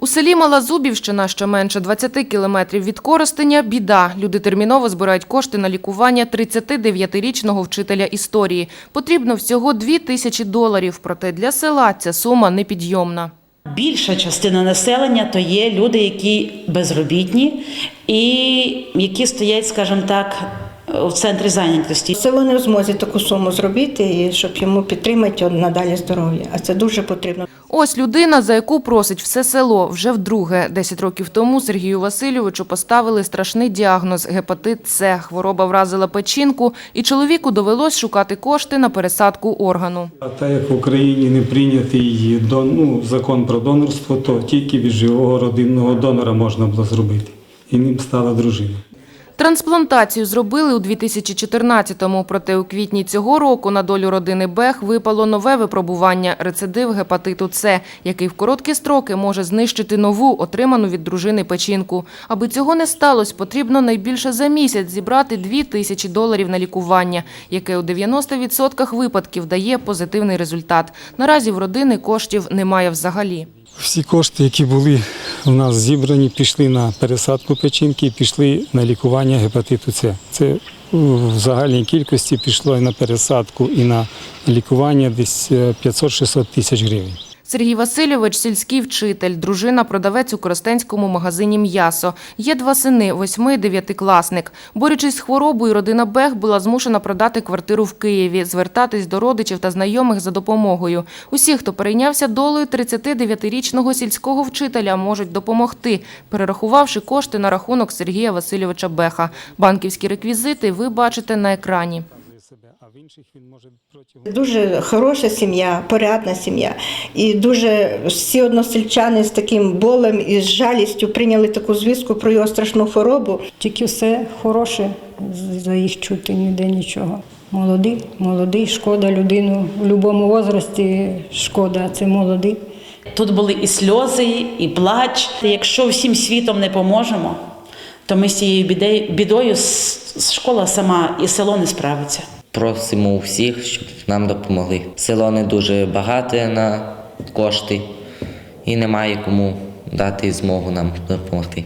У селі Мала Зубівщина, що менше 20 кілометрів від Коростеня, біда. Люди терміново збирають кошти на лікування 39-річного вчителя історії. Потрібно всього 2 тисячі доларів, проте для села ця сума непідйомна. Більша частина населення то є люди, які безробітні і які стоять, скажімо так, в центрі зайнятості. Село не в змозі таку суму зробити, і щоб йому підтримати надалі здоров'я. А це дуже потрібно. Ось людина, за яку просить все село вже вдруге. Десять років тому Сергію Васильовичу поставили страшний діагноз – гепатит С. Хвороба вразила печінку, і чоловіку довелось шукати кошти на пересадку органу. А так як в Україні не прийнятий ну, закон про донорство, то тільки від живого родинного донора можна було зробити. І ним стала дружина. Трансплантацію зробили у 2014-му, проте у квітні цього року на долю родини Бех випало нове випробування – рецидив гепатиту С, який в короткі строки може знищити нову, отриману від дружини печінку. Аби цього не сталося, потрібно найбільше за місяць зібрати 2 тисячі доларів на лікування, яке у 90% випадків дає позитивний результат. Наразі в родини коштів немає взагалі. Всі кошти, які були у нас зібрані, пішли на пересадку печінки і пішли на лікування гепатиту С. Це в загальній кількості пішло і на пересадку, і на лікування десь е, 500-600 тисяч гривень. Сергій Васильович – сільський вчитель, дружина – продавець у Коростенському магазині «М'ясо». Є два сини – восьми- дев'ятикласник. Борючись з хворобою, родина Бех була змушена продати квартиру в Києві, звертатись до родичів та знайомих за допомогою. Усі, хто перейнявся долею 39-річного сільського вчителя, можуть допомогти, перерахувавши кошти на рахунок Сергія Васильовича Беха. Банківські реквізити ви бачите на екрані. А в інших він може протягом Дуже хороша сім'я, порядна сім'я. І дуже всі односельчани з таким болем і з жалістю прийняли таку звістку про його страшну хворобу. Тільки все хороше, за їх чути ніде нічого. Молодий, молодий, шкода людину в будь-якому возрасті шкода, це молодий. Тут були і сльози, і плач. Якщо всім світом не поможемо, то ми з цією бідею- бідою школа сама і село не справиться. Просимо у всіх, щоб нам допомогли. Село не дуже багате на кошти і немає кому дати змогу нам допомогти.